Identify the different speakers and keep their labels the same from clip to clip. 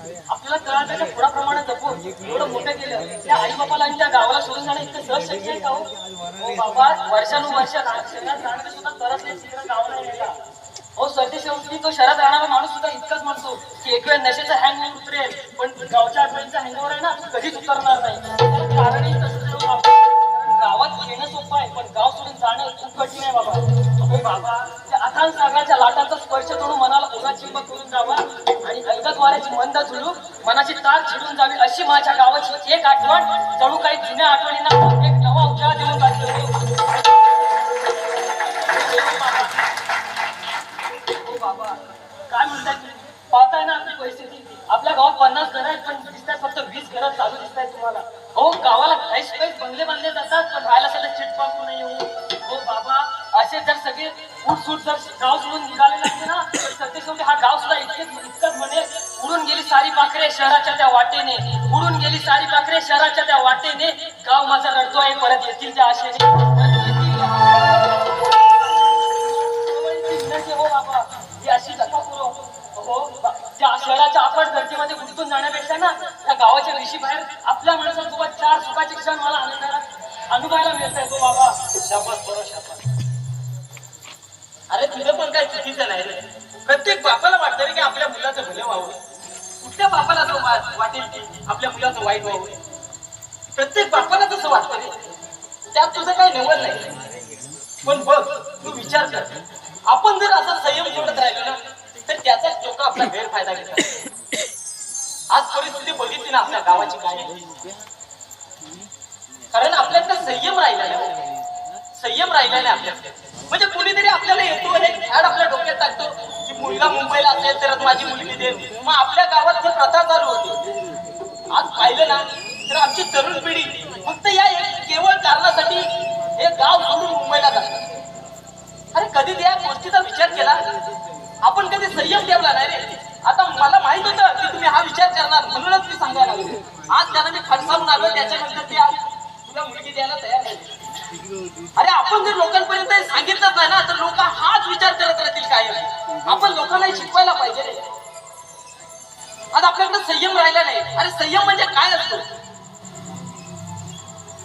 Speaker 1: आपल्याला कळाच्या थोडा प्रमाणात जपून एवढं मोठं केलं. त्या आई बाबाला आणि त्या गावाला सोडून जाणं इतकं सहज शक्य आहे का हो? हो? बाबा वर्षानुवर्ष शहरात राहण्याचं सुद्धा नाही तिकडे गावाला यायला हो सरदेशवरती तो शहरात राहणारा माणूस सुद्धा इतकाच म्हणतो की एक वेळ नशेचा हँग नाही उतरेल पण गावच्या आठवणीचा हँगवर आहे ना कधीच उतरणार नाही. कारणही कारण गावात येणं सोपं आहे पण गाव सोडून जाणं खूप कठीण आहे बाबा. वाऱ्याची मंद झुलू मनाची तार छिडून जावी अशी माझ्या गावाची एक आठवण. जणू काही जुन्या आठवणींना एक नवा उजाळा देऊन जाते. काय म्हणताय पाहताय ना आपली परिस्थिती? आपल्या गावात पन्नास घर आहेत पण दिसतात फक्त वीस घरं चालू दिसत आहेत तुम्हाला. हो गावाला काहीच काहीच बंगले बांधले जातात पण राहायला सध्या चिटपाकू नाही येऊ. हो बाबा असे जर सगळे फूट जर गाव सोडून निघाले नसते ना सारी पाखरे शहराच्या त्या वाटेने. उडून गेली सारी पाखरे शहराच्या त्या वाटेने. गाव माझा रडतो आहे परत येतील त्या आशेने. हो बाबा ही अशी हो त्या शहराच्या आपण गुंतून जाण्यापेक्षा ना त्या गावाच्या ऋषी बाहेर आपल्या माणसासोबत चार सुखाचे क्षण मला आनंदाला अनुभवायला मिळत आहे तो बाबा
Speaker 2: शाबास शाबास अरे तुझं पण काय चुकीचं नाही रे. प्रत्येक बापाला वाटतं रे की आपल्या मुलाचं भलं व्हावं. कुठल्या बापाला असं वाटेल की आपल्या मुलाचं वाईट व्हावं. प्रत्येक बापाला तसं वाटतं रे. त्यात तुझं काही नवल नाही. पण बघ तू विचार कर. आपण जर असं संयम जोडत राहिलो ना तर त्याचाच लोक आपला गैरफायदा घेतात. आज परिस्थिती बघितली ना आपल्या गावाची काय कारण आपल्याकडे संयम राहिला नाही. संयम राहिला नाही आपल्याकडे. म्हणजे कुणीतरी आपल्याला येतो मुलगा मुंबईला असेल तरच माझी मुलगी देईल मग आपल्या गावात जर प्रथा चालू होती आज पाहिलं ना तर आमची तरुण पिढी फक्त या एक केवळ कारणासाठी हे गाव सोडून मुंबईला जातात अरे कधी त्या गोष्टीचा विचार केला? आपण कधी संयम ठेवला नाही रे. आता मला माहीत होतं की तुम्ही हा विचार करणार म्हणूनच मी सांगायला लागलो. आज त्यांना मी खडसावून आलो त्याच्यानंतर ते आज तुला मुलगी द्यायला तयार नाही अरे आपण जर लोकांपर्यंत सांगितलंच नाही ना काय लोकांना शिकवायला पाहिजे रे. आज आपल्याकडे संयम राहिला नाही. अरे संयम म्हणजे काय असतो?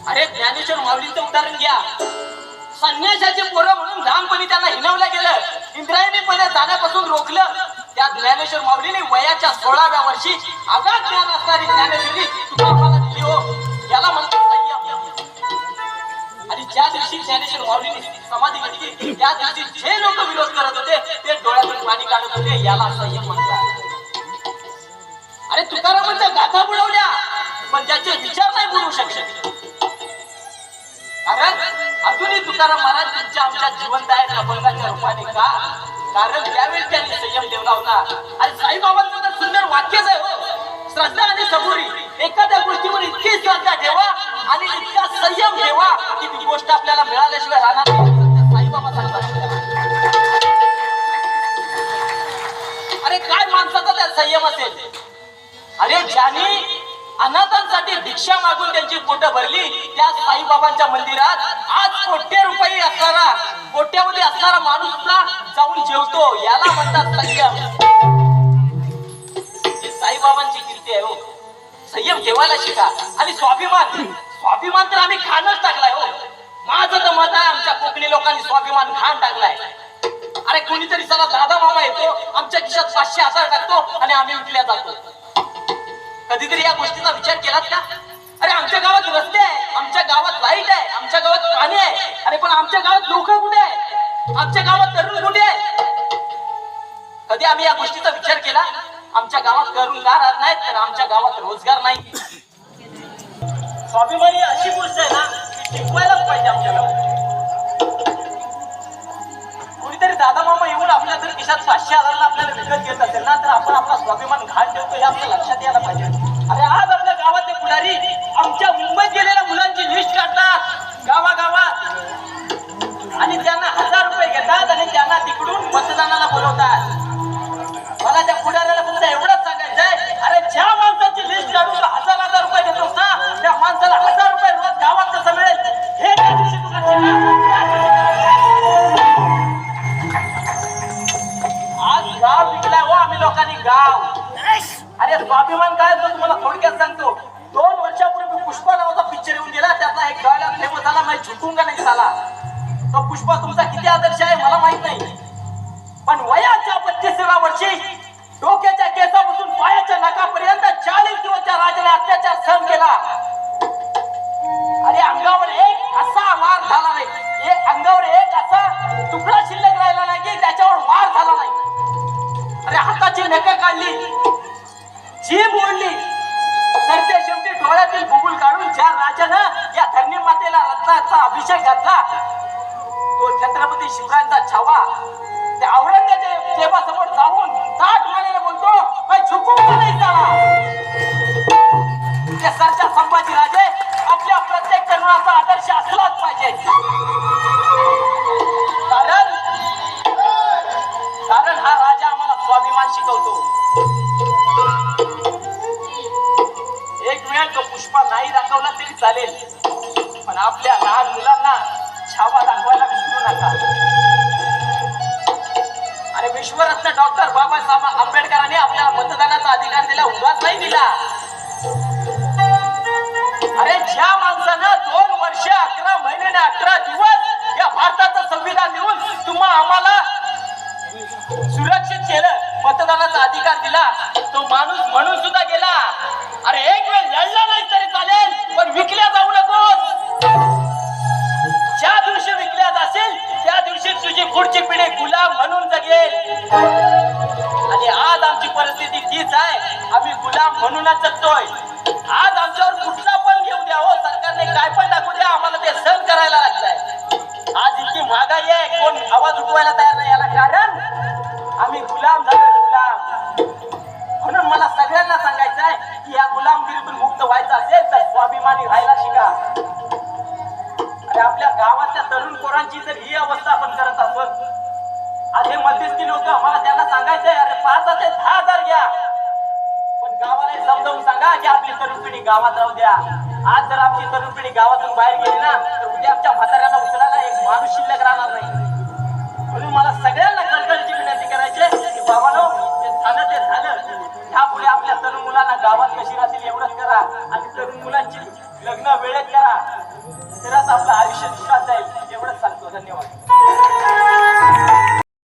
Speaker 2: अरे ज्ञानेश्वर माऊलीचं उदाहरण घ्या. संन्यासाचे पोरं म्हणून लहानपणी त्यांना हिनवलं गेलं. इंद्रायणी इंद्रायणीपणे जाण्यापासून रोखलं. त्या ज्ञानेश्वर माऊलीने वयाच्या सोळाव्या वर्षी आगाध ज्ञान असणारी ज्ञानेश्वरी तुकारामाला दिली हो. याला म्हणतो ज्या दिवशी ज्ञानेश्वर माऊलीने समाधी घेतली त्या दिवशी जे लोक विरोध करत होते ते डोळ्यातून पाणी काढत होते याला संयम म्हणतात. अरे तुकारामांच्या गाथा बुडवल्या पण त्याचे विचार नाही बुडवू शकले. कारण अजूनही तुकाराम महाराज तुमच्या आमच्या जीवनदायक अभंगाच्या रूपाने का? कारण त्यावेळी त्यांनी संयम ठेवला होता. आणि साईबाबांचं तर सुंदर वाक्यच आहे हो. श्रद्धा आणि सबुरी एखाद्या गोष्टीवर इतकी श्रद्धा ठेवा आणि इतका संयम ठेवा की ती गोष्ट आपल्याला मिळाल्याशिवाय राहणार साईबाबा सांगतात अरे काय माणसाचा त्या संयम असेल? अरे ज्यांनी अनाथांसाठी भिक्षा मागून त्यांची पोटं भरली त्या साईबाबांच्या मंदिरात आज कोट्य रुपये असणारा कोट्यामध्ये असणारा माणूस सुद्धा जाऊन जेवतो. याला म्हणतात संयम. साईबाबांची कीर्ती आहे हो. संयम ठेवायला शिका. आणि स्वाभिमान. स्वाभिमान तर आम्ही खाणच टाकलाय हो. माझं तर मत आहे आमच्या कोकणी लोकांनी स्वाभिमान खाण टाकलाय. अरे कोणीतरी सगळा दादा मामा येतो आमच्या खिशात पाचशे हजार टाकतो आणि आम्ही उठल्या जातो. कधीतरी या गोष्टीचा विचार केलात का? अरे आमच्या गावात रस्ते आहे आमच्या गावात लाइट आहे आमच्या गावात पाणी आहे. अरे पण आमच्या गावात लोक कुठे आहे आमच्या गावात तरुण कुठे आहे कधी आम्ही या गोष्टीचा विचार केला? आमच्या गावात तरुण का राहत नाहीत तर आमच्या गावात रोजगार नाही. स्वाभिमानी अशी गोष्ट आहे ना की टिकवायलाच पाहिजे आपल्याला. कुणीतरी दादा मामा येऊन आपल्या जर खिशात पाचशे हजारला आपल्याला विकत घेत असेल ना तर आपण आपला स्वाभिमान घाण ठेवतो हे आपल्या लक्षात यायला पाहिजे. अरे आज आपल्या गावातले पुढारी आमच्या अत्याचार सहन केला. आणि अंगावर एक असा वार झाला नाही. एक अंगावर एक असा तुकडा शिल्लक राहिला नाही की त्याच्यावर वार झाला नाही. अरे हाताची नख काढली. जीभ ओढली. सरते शेवटी डोळ्यातील बुबुल काढून ज्या राजानं या धरणी मातेला रत्नाचा अभिषेक घातला तो छत्रपती शिवरायांचा छावा. त्या औरंगजेबासमोर जाऊन ताट मानेने बोलतो "मैं नाही झाला दाखवला तरी चालेल. पण आपल्या लहान मुलांना छावा दाखवायला विसरू नका. अरे विश्वरत्न डॉक्टर बाबासाहेब आंबेडकरांनी आपल्याला मतदानाचा अधिकार दिला उगाच नाही दिला. अरे ज्या माणसानं दोन वर्ष अकरा महिने आणि अकरा दिवस या भारताचं संविधान देऊन तुम्हा आम्हाला सुरक्षित केलं मतदानाचा अधिकार दिला तो माणूस म्हणून सुद्धा आणि आज आमची परिस्थिती तीच आहे. आम्ही गुलाम म्हणूनच जगतोय. आज आमच्यावर कुठला पण घेऊ द्या हो? सरकारने काय पण टाकू द्या. आम्हाला ते सहन करायला लागतंय. आज इतकी महागाई आहे. कोण आवाज उठवायला तयार नाही याला कारण आम्ही गुलाम झालो. त्यांना अरे पाच ते दहा हजार घ्या. पण गावाला समजावून सांगा की आपली तरुण पिढी गावात राहू द्या. आज जर आमची तरुण पिढी गावातून बाहेर गेली ना तर उद्या आमच्या म्हाताऱ्यांना उचलायला एक माणूस शिल्लक राहणार नाही. म्हणून मला सगळ्यांना कळकळीची विनंती करायची आहे की बाबानो ते झालं ते झालं. ह्यापुढे आपल्या तरुण मुलांना गावात कशी राहतील एवढंच करा. आणि तरुण मुलांची लग्न वेळेत करा. तरच आपलं आयुष्य दुसरात जाईल.